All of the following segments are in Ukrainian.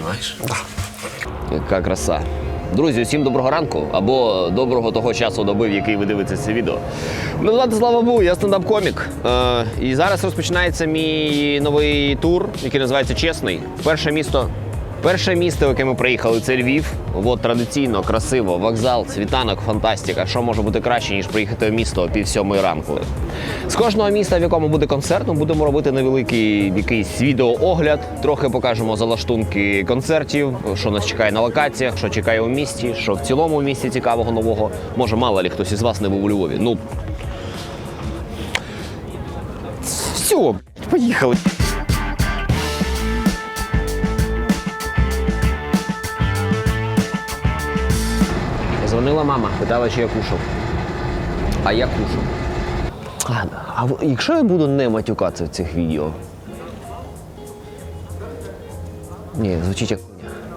знімаєш? Яка краса. Друзі, усім доброго ранку або доброго того часу доби, в який ви дивитеся це відео. Мене звати Слава Бу, я стендап-комік. Е, і зараз розпочинається мій новий тур, який називається Чесний. Перше місто. Перше місто, яке ми приїхали, це Львів. От традиційно, красиво, вокзал, світанок, фантастика. Що може бути краще, ніж приїхати в місто о пів сьомої ранку. З кожного міста, в якому буде концерт, ми будемо робити невеликий якийсь відеоогляд. Трохи покажемо залаштунки концертів, що нас чекає на локаціях, що чекає у місті, що в цілому в місті цікавого нового. Може, мало лі хтось із вас не був у Львові. Ну. Все, поїхали. Дзвонила мама, питала, чи я кушав. А я кушав. А, а якщо я буду не матюкатися в цих відео? Ні, звучить як.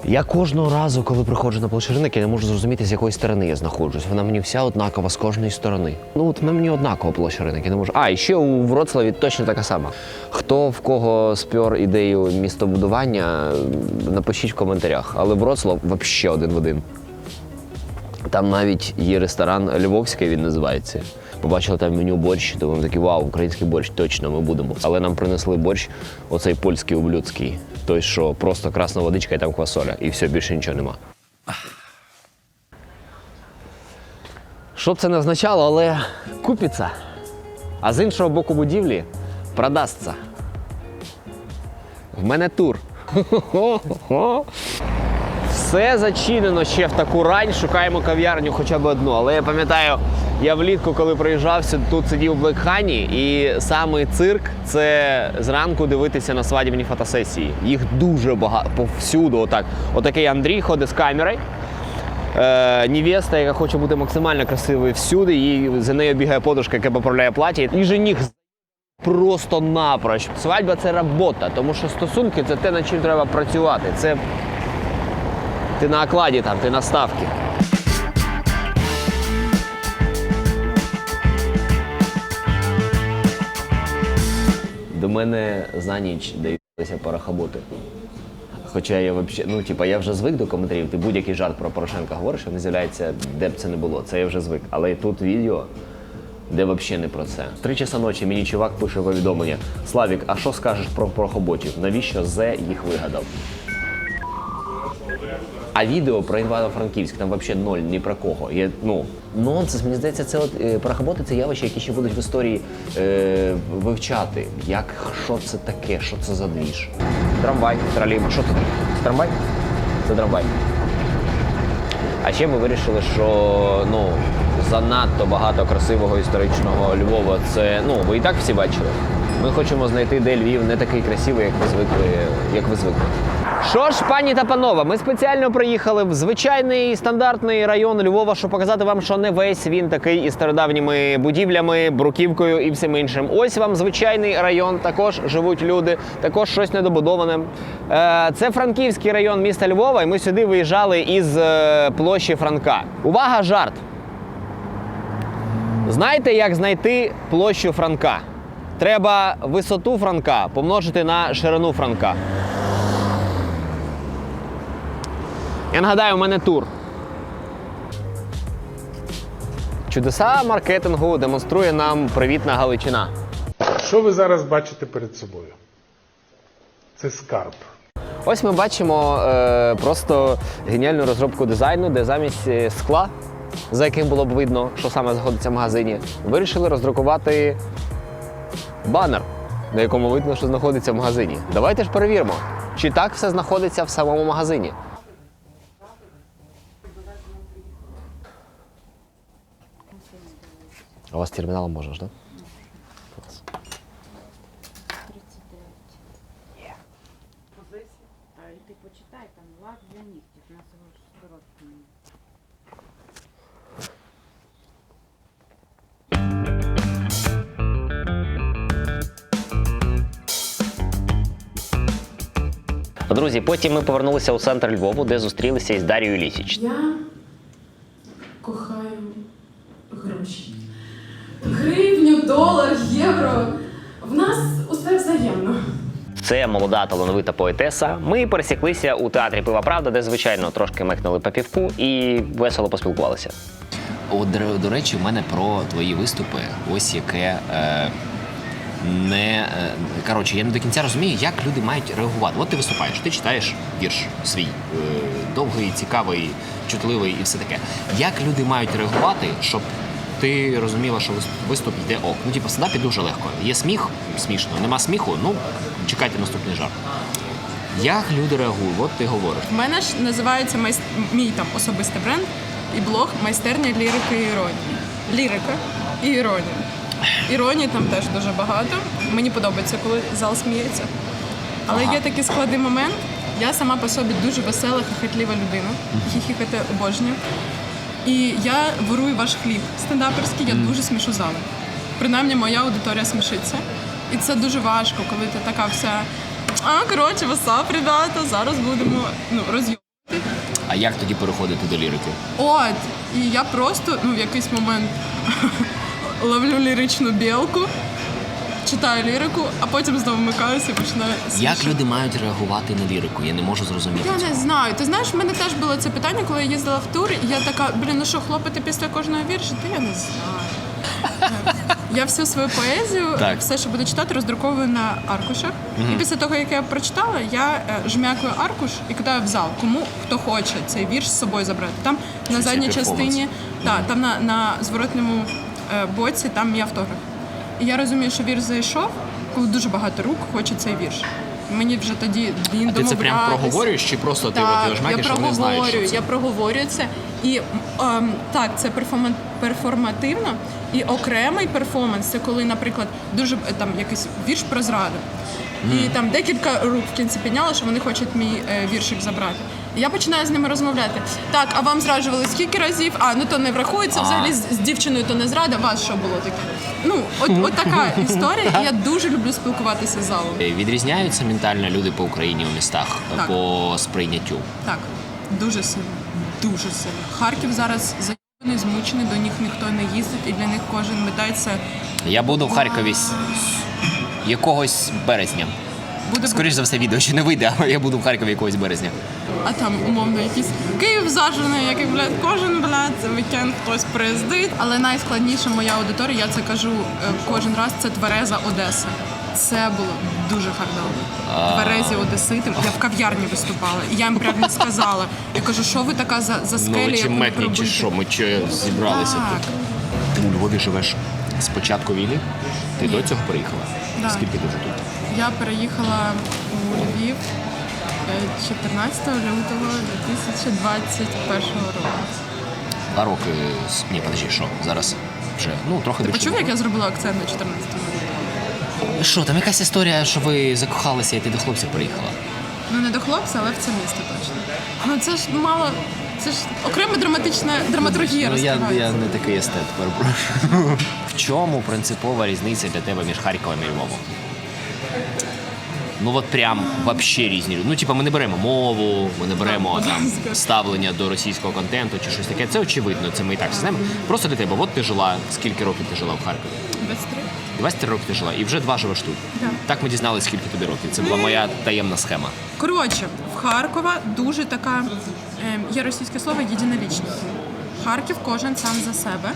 Я кожного разу, коли приходжу на площу я не можу зрозуміти, з якої сторони я знаходжусь. Вона мені вся однакова з кожної сторони. Ну от вона мені однакова площаринок. Я не можу. А, і ще у Вроцлаві точно така сама. Хто в кого спер ідею містобудування, напишіть в коментарях. Але Вроцлав взагалі один в один. Там навіть є ресторан Львовський, він називається. Побачили там меню борщ, то такі вау, український борщ, точно ми будемо. Але нам принесли борщ, оцей польський ублюдський. Той, що просто красна водичка і там квасоля, і все, більше нічого нема. Що б це не означало, але купиться. А з іншого боку будівлі продасться. В мене тур. Все зачинено ще в таку рань. Шукаємо кав'ярню хоча б одну. Але я пам'ятаю, я влітку, коли приїжджався, тут сидів в Блекхані, і саме цирк це зранку дивитися на свадібні фотосесії. Їх дуже багато повсюду. Отак. Отакий Андрій ходить з камерою. Е, невеста, яка хоче бути максимально красивою всюди, і за нею бігає подружка, яка поправляє плаття. І жених просто напроч. Свадьба це робота, тому що стосунки це те, над чим треба працювати. Це ти на окладі там, ти на ставці. До мене за ніч доїлися парахоботи. Хоча я вообще, ну типа я вже звик до коментарів. Ти будь-який жарт про Порошенка говориш, він з'являється, де б це не було. Це я вже звик. Але і тут відео, де взагалі не про це. Три часа ночі мені чувак пише повідомлення: Славік, а що скажеш про порохоботів? Навіщо Зе їх вигадав? А відео про Івано-Франківськ там взагалі ноль ні про кого. Є, ну, нонсенс, мені здається, це от е, порохоботи це явище, які ще будуть в історії е, вивчати. Як що це таке, що це за двіж? Трамвай, тролейбус. Що це таке? Це трамвай? Це трамвай. А ще ми вирішили, що ну, занадто багато красивого історичного Львова. Це ну, ви і так всі бачили. Ми хочемо знайти, де Львів не такий красивий, як ви звикли, як ви звикли. Що ж, пані та панове, ми спеціально приїхали в звичайний стандартний район Львова, щоб показати вам, що не весь він такий із стародавніми будівлями, бруківкою і всім іншим. Ось вам звичайний район, також живуть люди, також щось недобудоване. Е, Це Франківський район міста Львова, і ми сюди виїжджали із е, площі Франка. Увага, жарт! Знаєте, як знайти площу Франка? Треба висоту Франка помножити на ширину Франка. Я нагадаю, у мене тур. Чудеса маркетингу демонструє нам привітна Галичина. Що ви зараз бачите перед собою? Це скарб. Ось ми бачимо е, просто геніальну розробку дизайну, де замість е, скла, за яким було б видно, що саме знаходиться в магазині, вирішили роздрукувати банер, на якому видно, що знаходиться в магазині. Давайте ж перевіримо, чи так все знаходиться в самому магазині. А у вас терміналом можеш, так? А і ти почитай, там лак для нігтів, у нас його ж короткий. Друзі, потім ми повернулися у центр Львову, де зустрілися із Дарією Лісіч. Я долар, євро. В нас усе взаємно. це молода талановита поетеса. Ми пересіклися у театрі Пива Правда, де звичайно трошки мехнули по півку і весело поспілкувалися. От, до, до речі, в мене про твої виступи, ось яке. Е... Не е, коротше, я не до кінця розумію, як люди мають реагувати. От ти виступаєш, ти читаєш вірш свій е, довгий, цікавий, чутливий і все таке. Як люди мають реагувати, щоб ти розуміла, що виступ йде ок? Ну, типу, стендапі дуже легко. Є сміх, смішно, нема сміху, ну чекайте наступний жарт. Як люди реагують? От ти говориш. У мене ж називається майс... мій там особистий бренд і блог майстерня лірики і іронії. Лірика і іронія. Іронії там теж дуже багато. Мені подобається, коли зал сміється. Але є такий складний момент. Я сама по собі дуже весела, хихотлива людина. Хіхікати обожнюю. І я ворую ваш хліб стендаперський, я дуже смішу зали. Принаймні, моя аудиторія смішиться. І це дуже важко, коли ти така вся. А, коротше, васап, ребята, зараз будемо ну, роз'їхати. А як тоді переходити до лірики? От, і я просто ну, в якийсь момент ловлю ліричну білку, читаю лірику, а потім знову вмикаюся і починаю Як люди мають реагувати на лірику? Я не можу зрозуміти. Я не знаю. Ти знаєш, в мене теж було це питання, коли я їздила в тур, і я така, блін, ну що, хлопати після кожного вірша? Та я не знаю. Я всю свою поезію, Так. все, що буду читати, роздруковую на аркушах. І після того, як я прочитала, я е, жмякую аркуш і кидаю в зал. Кому хто хоче цей вірш з собою забрати. Там на задній перформанс. частині, так, там на, на зворотному е, боці там мій автограф. І я розумію, що вірш зайшов, коли дуже багато рук хоче цей вірш. Мені вже тоді він А ти це прям проговорюєш чи просто ти Так, от я що знають, проговорюю, що це? я проговорюю це. І ем, так, це перформа- перформативно. І окремий перформанс це коли, наприклад, дуже е, там якийсь вірш про зраду. І там декілька рук в кінці підняли, що вони хочуть мій е, віршик забрати. І я починаю з ними розмовляти. Так, а вам зраджували скільки разів? А ну то не врахується. Взагалі з, з дівчиною то не зрада. Вас що було таке? Ну, от, от така історія. І я дуже люблю спілкуватися з залом. Е, Відрізняються ментально люди по Україні у містах Так. по сприйняттю. Так, дуже сильно. Дуже сильно. Харків зараз заїбаний, змучений, до них ніхто не їздить, і для них кожен метається. Я буду в Харкові з- з якогось березня. Буде Скоріше за все, відео ще не вийде, але я буду в Харкові якогось березня. а там умовно якийсь Київ зажений, який, блядь, кожен блядь, вікенд хтось приїздить. Але найскладніша моя аудиторія, я це кажу е, кожен раз, це Твереза Одеса. Це було дуже хардово. Тверезі Одесити. Я в кав'ярні виступала, і я їм прямо сказала. Я кажу, що ви така за, за скелі? Ну, чи метні, чи що, ми що зібралися Так. тут. У Львові живеш з початку війни? Ти до цього приїхала? Да. Скільки ти вже тут? Я переїхала у Львів е, 14 лютого 2021 року. Два роки. Ні, подожди, що? Зараз вже ну трохи більше. Почув, як я зробила акцент на 14 лютого? Що, там якась історія, що ви закохалися і ти до хлопця приїхала? Ну не до хлопця, але в це місто точно. Ну це ж мало. Це ж окрема драматична драматургія Ну, я, я не такий естет, перепрошую. В чому принципова різниця для тебе між Харковом і Львовом? Ну от прям вообще різні люди. Ну, типа, ми не беремо мову, ми не беремо там ставлення до російського контенту чи щось таке. Це очевидно, це ми і так всі знаємо. Просто для тебе, от ти жила, скільки років ти жила в Харкові? 23. 23 роки ти жила, і вже два живеш тут. Так. Так ми дізналися, скільки тобі років. Це була моя таємна схема. Коротше, в Харкова дуже така ем, є російське слово єдинолічність. Харків кожен сам за себе.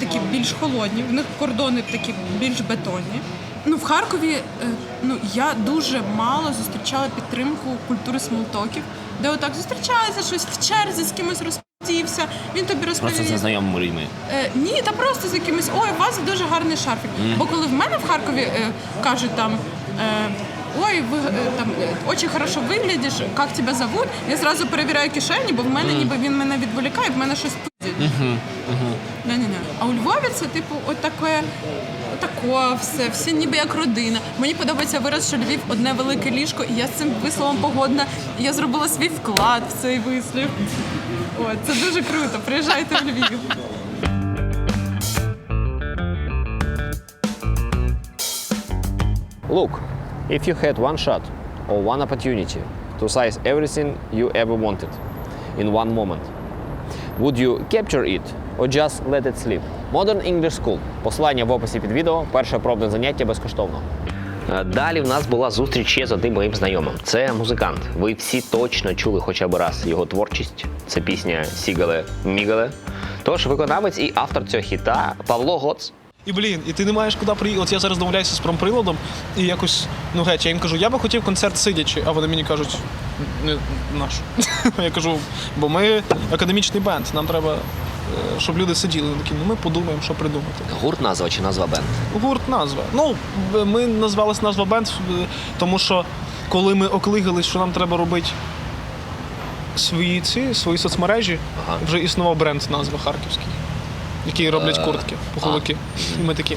Такі більш холодні, в них кордони такі більш бетонні. Ну, в Харкові е, ну, я дуже мало зустрічала підтримку культури смолтоків, де отак зустрічається щось в черзі з кимось розпустівся, він тобі Просто розповідає. з знайомими людьми. Е, ні, та просто з якимось ой, у вас дуже гарний шарфік. Бо коли в мене в Харкові е, кажуть там. Е, Ой, ви е, там е, хорошо виглядиш, як тебе зовут? Я зразу перевіряю кишені, бо в мене ніби він мене відволікає, в мене щось пиздять. Не-не-не. А у Львові це типу отаке, отако все, всі ніби як родина. Мені подобається вираз, що Львів одне велике ліжко, і я з цим висловом погодна. І я зробила свій вклад в цей вислів. О, це дуже круто. Приїжджайте в Львів. Look, if you had one shot or one opportunity to size everything you ever wanted in one moment, would you capture it or just let it slip? Modern English School. Посилання в описі під відео. Перше пробне заняття безкоштовно. Е, Далі в нас була зустріч ще з одним моїм знайомим. Це музикант. Ви всі точно чули хоча б раз його творчість. Це пісня Сігале Мігале. Тож виконавець і автор цього хіта Павло Гоц. І блін, і ти не маєш куди приїхати. От я зараз домовляюся з промприладом, і якось, ну геть, я їм кажу, я би хотів концерт сидячи, а вони мені кажуть, не наш. я кажу, бо ми академічний бенд, нам треба, е, щоб люди сиділи. Вони такі, ну ми подумаємо, що придумати. Гурт назва чи назва бенд? Гурт назва. Ну, ми назвалась назва бенд, е, тому що коли ми оклигались, що нам треба робити свої ці, свої соцмережі, Ага. вже існував бренд назва Харківський, які роблять Е, куртки, пуховики. І ми такі.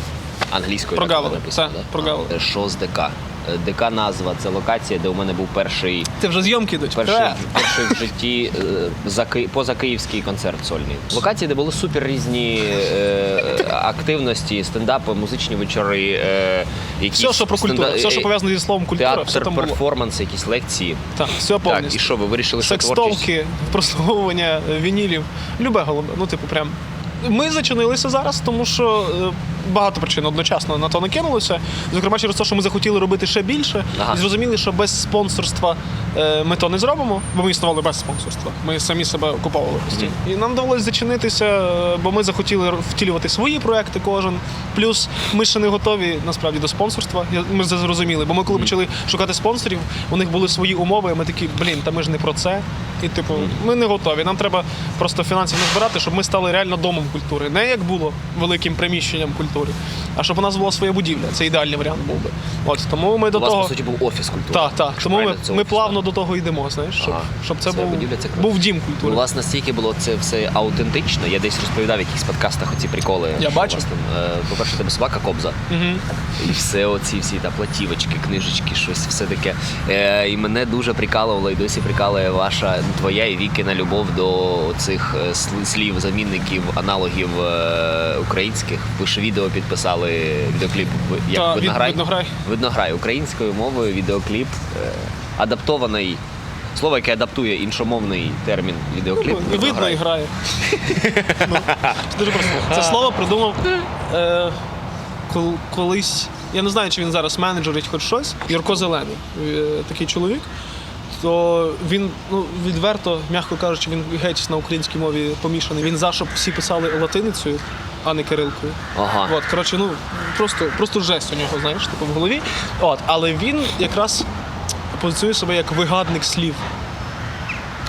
Англійською Прогавили, написано, да? прогавили. Що з ДК? Е, ДК назва це локація, де у мене був перший Це вже зйомки йдуть. Перший, Е. перший в житті е, за Ки- позакиївський концерт сольний. Локації, де були супер різні е, активності, стендапи, музичні вечори, е, якісь Все, що про культуру, стенда- все, що е, пов'язано зі словом культура, все там було. перформанс, якісь лекції. Так, все Так, і повністю. що ви вирішили, що творчість? Секстовки, прослуговування е, вінілів, любе голубе. Ну, типу, прям. Ми зачинилися зараз, тому що е, багато причин одночасно на то накинулося. Зокрема, через те, що ми захотіли робити ще більше, Ага. і зрозуміли, що без спонсорства е, ми то не зробимо, бо ми існували без спонсорства. Ми самі себе окуповували постійно. І нам довелося зачинитися, е, бо ми захотіли втілювати свої проекти кожен. Плюс ми ще не готові насправді до спонсорства. Я- Ми це зрозуміли. Бо ми коли почали шукати спонсорів, у них були свої умови. і Ми такі, блін, та ми ж не про це. І типу, ми не готові. Нам треба просто фінансів назбирати, щоб ми стали реально домом культури. Не як було великим приміщенням культури, а щоб у нас була своя будівля. Це ідеальний варіант був би. От тому ми до У вас, того. по суті, був офіс культури. Так, так. Тому ми, правильно, ми плавно так. до того йдемо, знаєш, щоб, Ага. щоб це Своя був, будівля, це був дім У вас настільки було це все аутентично. Я десь розповідав в якихось подкастах оці приколи. Я що бачу. е, По-перше, тебе собака кобза. Мгм. І все оці всі та платівочки, книжечки, щось все таке. Е, і мене дуже прикалувала і досі прикалує ваша твоя і Вікина любов до цих е, слів, замінників, аналогів українських. Ви ж відео підписали відеокліп як Та, виднограй. «Виднограй». Виднограй українською мовою відеокліп е, адаптований. Слово, яке адаптує іншомовний термін відеокліп. Ну, видно і грає. ну, це дуже просто. Це слово придумав е, кол- колись. Я не знаю, чи він зараз менеджерить хоч щось. Юрко Зелений, е, такий чоловік. То він ну відверто, м'яко кажучи, він геть на українській мові помішаний. Він за щоб всі писали латиницею, а не кирилкою. Ага. От, коротше, ну просто, просто жесть у нього, знаєш, типу в голові. От, але він якраз позиціонує себе як вигадник слів.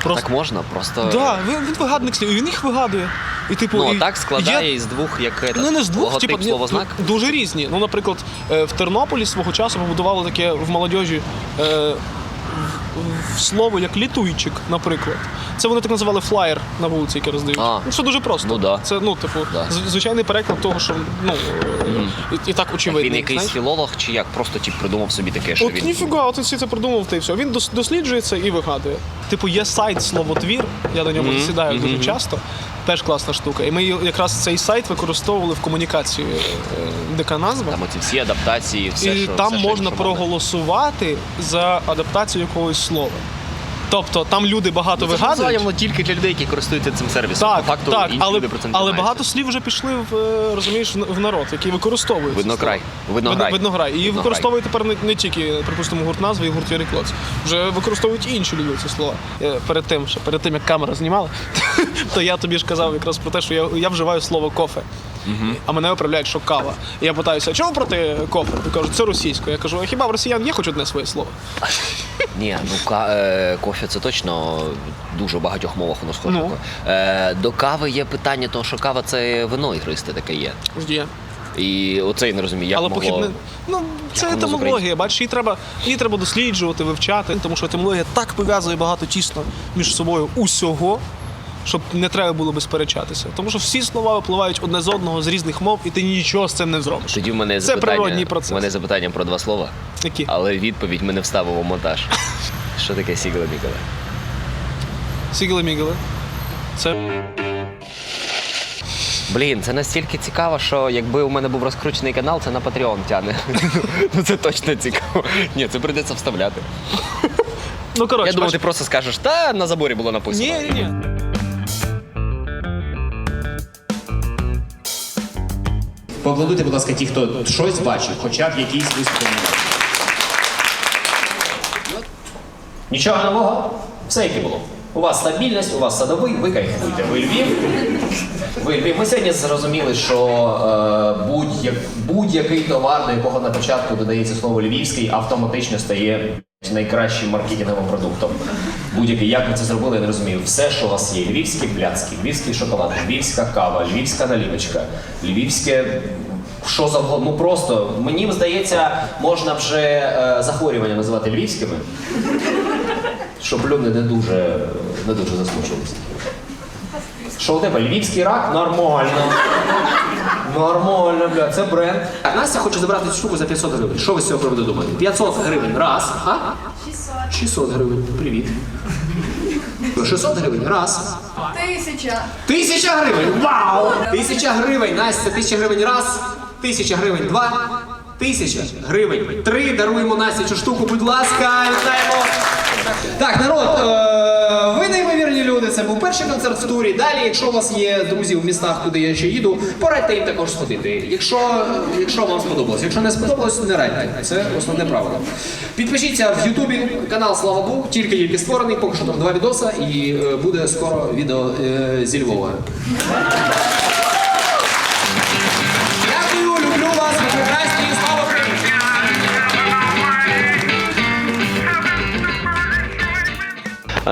Просто Так можна, просто Да, він, він вигадник слів, і він їх вигадує. І типу, ну, і так складає є- із двох, як Ну не з двох, логотип, типу, словознак. ну, дуже різні. Ну, наприклад, е, в Тернополі свого часу побудували таке в молодіжі е, в- в слово як літуйчик, наприклад. Це вони так називали флаєр на вулиці, який роздають. А. Ну, Все дуже просто. Ну, да. Це ну, типу, Да. з- звичайний переклад того, що ну, е, і, і так очевидно. Він якийсь філолог чи як? Просто тип придумав собі таке, що От він. ніфіга, от всі це придумав та й все. Він дос- досліджує це і вигадує. Типу, є сайт словотвір, я на ньому засідаю дуже часто. Теж класна штука. І ми якраз цей сайт використовували в комунікації е, ДК назва. Там оці всі адаптації, все, і що там все, що можна іншомовне. проголосувати за адаптацію якогось слова. Тобто там люди багато Ну, це вигадують. насправді тільки для людей, які користуються цим сервісом. Так, По факту так, інші але, люди про це не але багато слів вже пішли в е, розумієш в в народ, який використовують. Виднокрай. Виднограй. Виднограй. І Виднограй. використовують тепер не, не тільки, припустимо, гурт назви і гурт Юрій Клоц. Вже використовують і інші люди ці слова. Е, Перед тим, ще перед тим як камера знімала, то я тобі ж казав якраз про те, що я, я вживаю слово кофе. А мене виправляють, що кава. І я питаюся, чому проти кофе? І кажуть, це російською. Я кажу, а хіба в росіян є хоч одне своє слово? Ні, ну ка- е, кофе це точно дуже в багатьох мовах воно схоже. Ну. Е, до кави є питання, того, що кава це вино ігристе таке є. Є. І оце я не розумію, як Але могло... похідне. Ну, це воно з етимологія, бачиш, її треба, її треба досліджувати, вивчати, тому що етимологія так пов'язує багато тісно між собою усього, щоб не треба було би сперечатися. Тому що всі слова випливають одне з одного з різних мов, і ти нічого з цим не зробиш. Тоді в мене Це запитання, природній процес. в мене запитання про два слова, Які? але відповідь ми не вставимо в монтаж. Що таке сігла мігала? Сігли-мігли. Це Блін, це настільки цікаво, що якби у мене був розкручений канал, це на Patreon тяне. Ну це точно цікаво. Ні, це прийдеться вставляти. ну коротше, Я думав, бачиш- ти просто скажеш, та на заборі було написано. ні, ні, ні. Поаплодуйте, будь ласка, ті, хто щось бачив, хоча б якийсь виступи. Нічого нового, все яке було. У вас стабільність, у вас садовий, ви кайфуєте, ви Львів. Ви Львів. Ми сьогодні зрозуміли, що е, будь-який будь товар, до якого на початку додається слово львівський, автоматично стає найкращим маркетинговим продуктом. Будь-який, як ви це зробили, я не розумію. Все, що у вас є: львівські пляцки, львівський шоколад, львівська кава, львівська налівочка, львівське. Що завгодно, ну просто мені здається, можна вже е, захворювання називати львівськими, щоб люди не дуже, не дуже засмучилися. Що у тебе? Львівський рак? Нормально. Нормально, бля, це бренд. Так, Настя хоче забрати цю штуку за 500 гривень. Що ви з цього приводу думаєте? 500 гривень раз, а? 600. 600 гривень. Привіт. 600 гривень раз. Тисяча. Тисяча гривень! Вау! Тисяча гривень, Настя, тисяча гривень раз, тисяча гривень два, тисяча гривень три. Даруємо Насті цю штуку, будь ласка, вітаємо. Так, народ, е, неймовірні. Це був перший концерт в турі. Далі, якщо у вас є друзі в містах, куди я ще їду, порадьте їм також сходити. Якщо, якщо вам сподобалось. Якщо не сподобалось, не радьте. Це основне правило. Підпишіться в Ютубі канал Слава Богу, тільки тільки створений, поки що там два відоса, і е, буде скоро відео е, зі Львова.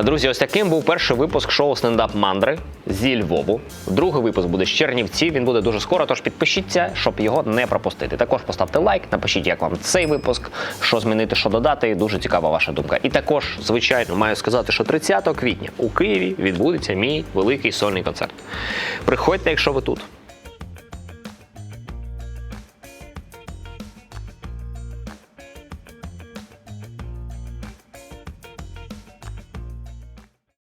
Друзі, ось таким був перший випуск шоу Стендап Мандри зі Львову. Другий випуск буде з Чернівців. Він буде дуже скоро. Тож підпишіться, щоб його не пропустити. Також поставте лайк, напишіть, як вам цей випуск, що змінити, що додати. Дуже цікава ваша думка. І також, звичайно, маю сказати, що 30 квітня у Києві відбудеться мій великий сольний концерт. Приходьте, якщо ви тут.